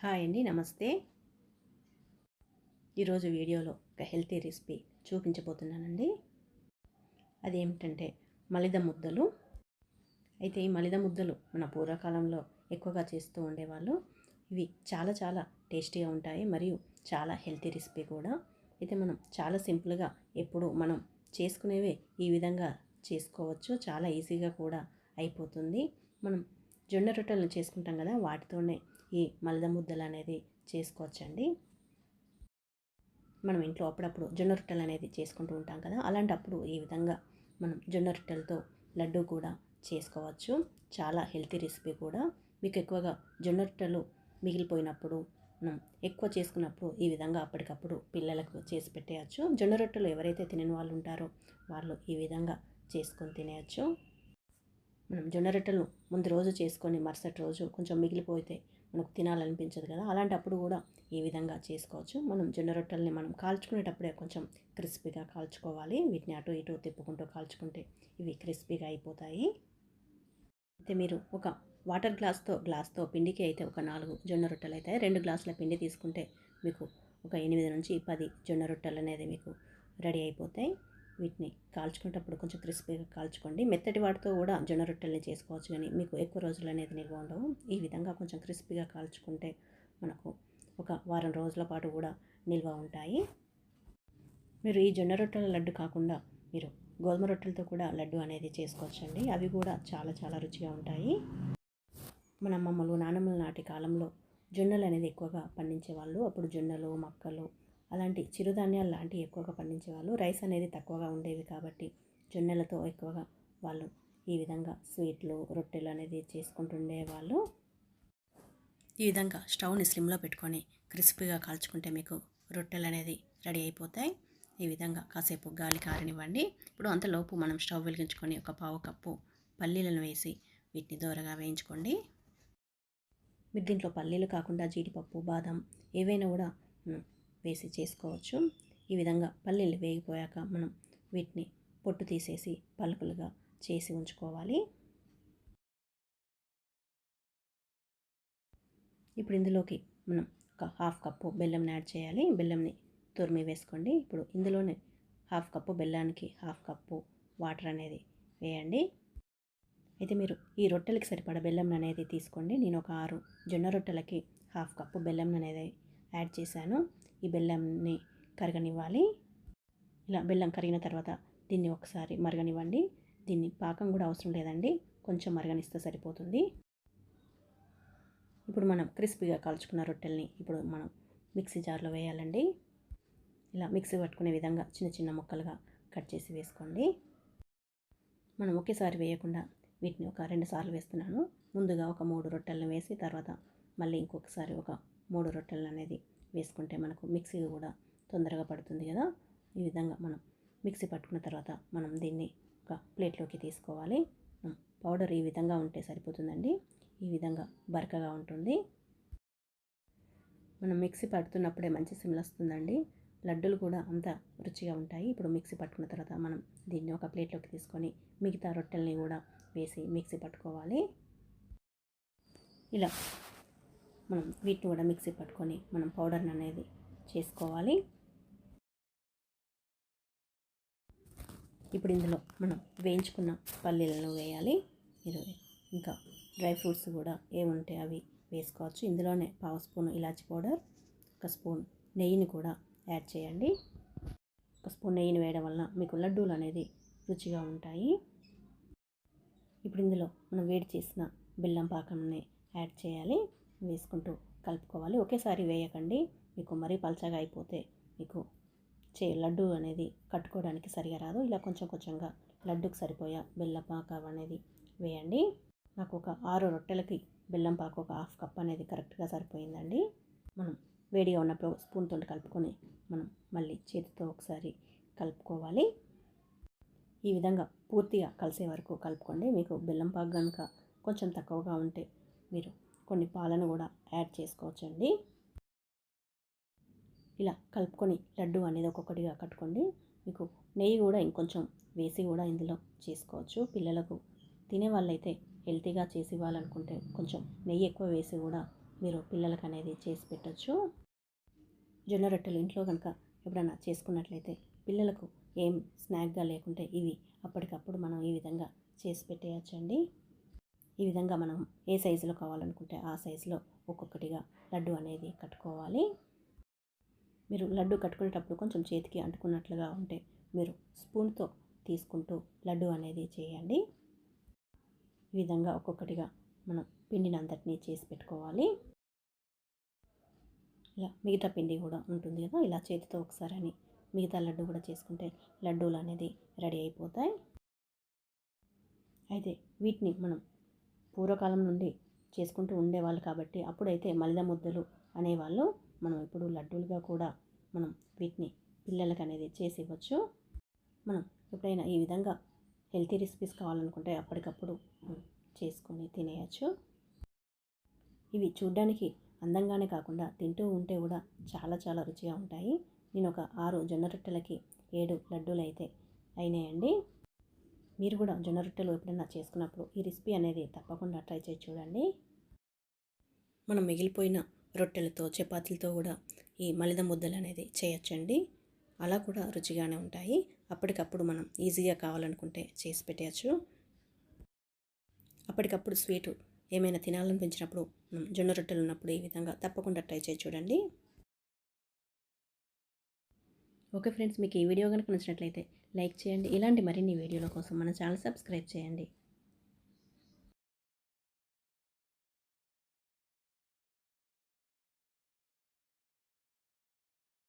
Hi అండి నమస్తే. ఈరోజు వీడియోలో ఒక హెల్తీ రెసిపీ చూపించబోతున్నానండి. అదేమిటంటే మలిద ముద్దలు. అయితే ఈ మలిద ముద్దలు మన పూర్వకాలంలో ఎక్కువగా చేస్తూ ఉండేవాళ్ళు. ఇవి చాలా చాలా టేస్టీగా ఉంటాయి మరియు చాలా హెల్తీ రెసిపీ కూడా. అయితే మనం చాలా సింపుల్గా ఎప్పుడు మనం చేసుకునేవే ఈ విధంగా చేసుకోవచ్చు. చాలా ఈజీగా కూడా అయిపోతుంది. మనం జొన్న రొట్టెలను చేసుకుంటాం కదా వాటితోనే ఈ మలద ముద్దలు అనేది చేసుకోవచ్చండి. మనం ఇంట్లో అప్పుడప్పుడు జొన్న రొట్టెలు అనేది చేసుకుంటూ ఉంటాం కదా అలాంటప్పుడు ఈ విధంగా మనం జొన్న రొట్టెలతో లడ్డు కూడా చేసుకోవచ్చు. చాలా హెల్తీ రెసిపీ కూడా. మీకు ఎక్కువగా జొన్న రొట్టెలు మిగిలిపోయినప్పుడు మనం ఎక్కువ చేసుకున్నప్పుడు ఈ విధంగా అప్పటికప్పుడు పిల్లలకు చేసి పెట్టేయచ్చు. జొన్న రొట్టెలు ఎవరైతే తినని వాళ్ళు ఉంటారో వాళ్ళు ఈ విధంగా చేసుకొని తినేయచ్చు. మనం జొన్న రొట్టెలు ముందు రోజు చేసుకొని మరుసటి రోజు కొంచెం మిగిలిపోతే మనకు తినాలనిపించదు కదా. అలాంటప్పుడు కూడా ఈ విధంగా చేసుకోవచ్చు. మనం జొన్న రొట్టెల్ని మనం కాల్చుకునేటప్పుడే కొంచెం క్రిస్పీగా కాల్చుకోవాలి. వీటిని అటు ఇటు తిప్పుకుంటూ కాల్చుకుంటే ఇవి క్రిస్పీగా అయిపోతాయి. అయితే మీరు ఒక వాటర్ గ్లాస్తో గ్లాస్తో పిండికి అయితే ఒక నాలుగు జొన్న రొట్టెలు అయితే రెండు గ్లాసుల పిండి తీసుకుంటే మీకు ఒక ఎనిమిది నుంచి పది జొన్న రొట్టెలు అనేది మీకు రెడీ అయిపోతాయి. వీటిని కాల్చుకునేటప్పుడు కొంచెం క్రిస్పీగా కాల్చుకోండి. మెత్తటి వాటితో కూడా జొన్న రొట్టెల్ని చేసుకోవచ్చు కానీ మీకు ఎక్కువ రోజులు అనేది నిల్వ ఉండవు. ఈ విధంగా కొంచెం క్రిస్పీగా కాల్చుకుంటే మనకు ఒక వారం రోజుల పాటు కూడా నిల్వ ఉంటాయి. మీరు ఈ జొన్న రొట్టెల లడ్డు కాకుండా మీరు గోధుమ రొట్టెలతో కూడా లడ్డు అనేది చేసుకోవచ్చండి. అవి కూడా చాలా చాలా రుచిగా ఉంటాయి. మన అమ్మమ్మలు నానమ్మల నాటి కాలంలో జొన్నలు అనేది ఎక్కువగా పండించేవాళ్ళు. అప్పుడు జొన్నలు మక్కలు అలాంటి చిరుధాన్యాలు లాంటివి ఎక్కువగా పండించేవాళ్ళు. రైస్ అనేది తక్కువగా ఉండేవి కాబట్టి జొన్నలతో ఎక్కువగా వాళ్ళు ఈ విధంగా స్వీట్లు రొట్టెలు అనేది చేసుకుంటుండేవాళ్ళు. ఈ విధంగా స్టవ్ని స్లిమ్లో పెట్టుకొని క్రిస్పీగా కాల్చుకుంటే మీకు రొట్టెలు అనేది రెడీ అయిపోతాయి. ఈ విధంగా కాసేపు గాలి కారనివ్వండి. ఇప్పుడు అంతలోపు మనం స్టవ్ వెలిగించుకొని ఒక పావు కప్పు పల్లీలను వేసి వీటిని దూరగా వేయించుకోండి. మీరు దీంట్లో పల్లీలు కాకుండా జీడిపప్పు బాదం ఏవైనా కూడా వేసి చేసుకోవచ్చు. ఈ విధంగా పల్లీలు వేగిపోయాక మనం వీటిని పొట్టు తీసేసి పలుకులుగా చేసి ఉంచుకోవాలి. ఇప్పుడు ఇందులోకి మనం ఒక హాఫ్ కప్పు బెల్లంని యాడ్ చేయాలి. బెల్లంని తురిమి వేసుకోండి. ఇప్పుడు ఇందులోనే హాఫ్ కప్పు బెల్లానికి హాఫ్ కప్పు వాటర్ అనేది వేయండి. అయితే మీరు ఈ రొట్టెలకి సరిపడా బెల్లం అనేది తీసుకోండి. నేను ఒక ఆరు జొన్న రొట్టెలకి హాఫ్ కప్పు బెల్లం అనేది యాడ్ చేశాను. ఈ బెల్లంని కరగనివ్వాలి. ఇలా బెల్లం కరిగిన తర్వాత దీన్ని ఒకసారి మరగనివ్వండి. దీన్ని పాకం కూడా అవసరం లేదండి. కొంచెం మరగనిస్తే సరిపోతుంది. ఇప్పుడు మనం క్రిస్పీగా కాల్చుకున్న రొట్టెల్ని ఇప్పుడు మనం మిక్సీ జార్లో వేయాలండి. ఇలా మిక్సీ పట్టుకునే విధంగా చిన్న చిన్న ముక్కలుగా కట్ చేసి వేసుకోండి. మనం ఒకేసారి వేయకుండా వీటిని ఒక రెండు సార్లు వేస్తున్నాను. ముందుగా ఒక మూడు రొట్టెలను వేసి తర్వాత మళ్ళీ ఇంకొకసారి ఒక మూడు రొట్టెలు అనేది వేసుకుంటే మనకు మిక్సీ కూడా తొందరగా పడుతుంది కదా? ఈ విధంగా మనం మిక్సీ పట్టుకున్న తర్వాత మనం దీన్ని ఒక ప్లేట్లోకి తీసుకోవాలి. పౌడర్ ఈ విధంగా ఉంటే సరిపోతుందండి. ఈ విధంగా బరకగా ఉంటుంది. మనం మిక్సీ పడుతున్నప్పుడే మంచి సిమ్లు వస్తుందండి. లడ్డూలు కూడా అంత రుచిగా ఉంటాయి. ఇప్పుడు మిక్సీ పట్టుకున్న తర్వాత మనం దీన్ని ఒక ప్లేట్లోకి తీసుకొని మిగతా రొట్టెల్ని కూడా వేసి మిక్సీ పట్టుకోవాలి. ఇలా మనం వీటిని కూడా మిక్సీ పట్టుకొని మనం పౌడర్ని అనేది చేసుకోవాలి. ఇప్పుడు ఇందులో మనం వేయించుకున్న పల్లీలను వేయాలి. మీరు ఇంకా డ్రై ఫ్రూట్స్ కూడా ఏముంటే అవి వేసుకోవచ్చు. ఇందులోనే పావు స్పూన్ ఇలాచి పౌడర్ ఒక స్పూన్ నెయ్యిని కూడా యాడ్ చేయండి. ఒక స్పూన్ నెయ్యిని వేయడం వల్ల మీకు లడ్డూలు అనేది రుచిగా ఉంటాయి. ఇప్పుడు ఇందులో మనం వేడి చేసిన బెల్లం పాకంని యాడ్ చేయాలి. వేసుకుంటూ కలుపుకోవాలి. ఒకేసారి వేయకండి. మీకు మరీ పల్చగా అయిపోతే మీకు చే లడ్డు అనేది కట్టుకోవడానికి సరిగా రాదు. ఇలా కొంచెం కొంచెంగా లడ్డుకు సరిపోయా బెల్లం పాక అనేది వేయండి. నాకు ఒక ఆరు రొట్టెలకి బెల్లం పాక ఒక హాఫ్ కప్ అనేది కరెక్ట్గా సరిపోయిందండి. మనం వేడిగా ఉన్నప్పుడు స్పూన్తో కలుపుకొని మనం మళ్ళీ చేతితో ఒకసారి కలుపుకోవాలి. ఈ విధంగా పూర్తిగా కలిసే వరకు కలుపుకోండి. మీకు బెల్లం పాక కనుక కొంచెం తక్కువగా ఉంటే మీరు కొన్ని పాలను కూడా యాడ్ చేసుకోవచ్చండి. ఇలా కలుపుకొని లడ్డు అనేది ఒక్కొక్కటిగా కట్టుకోండి. మీకు నెయ్యి కూడా ఇంకొంచెం వేసి కూడా ఇందులో చేసుకోవచ్చు. పిల్లలకు తినే వాళ్ళైతే హెల్తీగా చేసి ఇవ్వాలనుకుంటే కొంచెం నెయ్యి ఎక్కువ వేసి కూడా మీరు పిల్లలకు అనేది చేసి పెట్టచ్చు. జొన్న రొట్టెలు ఇంట్లో కనుక ఎప్పుడైనా చేసుకున్నట్లయితే పిల్లలకు ఏం స్నాక్గా లేకుంటే ఇవి అప్పటికప్పుడు మనం ఈ విధంగా చేసి పెట్టేయచ్చండి. ఈ విధంగా మనం ఏ సైజులో కావాలనుకుంటే ఆ సైజులో ఒక్కొక్కటిగా లడ్డు అనేది కట్టుకోవాలి. మీరు లడ్డు కట్టుకునేటప్పుడు కొంచెం చేతికి అంటుకున్నట్లుగా ఉంటే మీరు స్పూన్తో తీసుకుంటూ లడ్డు అనేది చేయండి. ఈ విధంగా ఒక్కొక్కటిగా మనం పిండిని అంతటినీ చేసి పెట్టుకోవాలి. ఇలా మిగతా పిండి కూడా ఉంటుంది కదా ఇలా చేతితో ఒకసారి అని మిగతా లడ్డు కూడా చేసుకుంటే లడ్డూలు అనేది రెడీ అయిపోతాయి. అయితే వీటిని మనం పూర్వకాలం నుండి చేసుకుంటూ ఉండేవాళ్ళు కాబట్టి అప్పుడైతే మలిద ముద్దలు అనేవాళ్ళు మనం ఇప్పుడు లడ్డూలుగా కూడా మనం వీటిని పిల్లలకి అనేది చేసి ఇవ్వచ్చు. మనం ఎప్పుడైనా ఈ విధంగా హెల్తీ రెసిపీస్ కావాలనుకుంటే అప్పటికప్పుడు చేసుకొని తినేయచ్చు. ఇవి చూడ్డానికి అందంగానే కాకుండా తింటూ ఉంటే కూడా చాలా చాలా రుచిగా ఉంటాయి. నేను ఒక ఆరు జొన్న రొట్టెలకి ఏడు లడ్డూలు అయితే అయినాయండి. మీరు కూడా జొన్న రొట్టెలు ఎప్పుడైనా చేసుకున్నప్పుడు ఈ రెసిపీ అనేది తప్పకుండా ట్రై చేసి చూడండి. మనం మిగిలిపోయిన రొట్టెలతో చపాతీలతో కూడా ఈ మలిద ముద్దలు అనేది చేయొచ్చండి. అలా కూడా రుచిగానే ఉంటాయి. అప్పటికప్పుడు మనం ఈజీగా కావాలనుకుంటే చేసి పెట్టేయచ్చు. అప్పటికప్పుడు స్వీటు ఏమైనా తినాలనిపించినప్పుడు జొన్న రొట్టెలు ఉన్నప్పుడు ఈ విధంగా తప్పకుండా ట్రై చేసి చూడండి. ఓకే ఫ్రెండ్స్ మీకు ఈ వీడియో కనుక నచ్చినట్లయితే లైక్ చేయండి. ఇలాంటి మరిన్ని వీడియోల కోసం మన ఛానల్ సబ్స్క్రైబ్ చేయండి.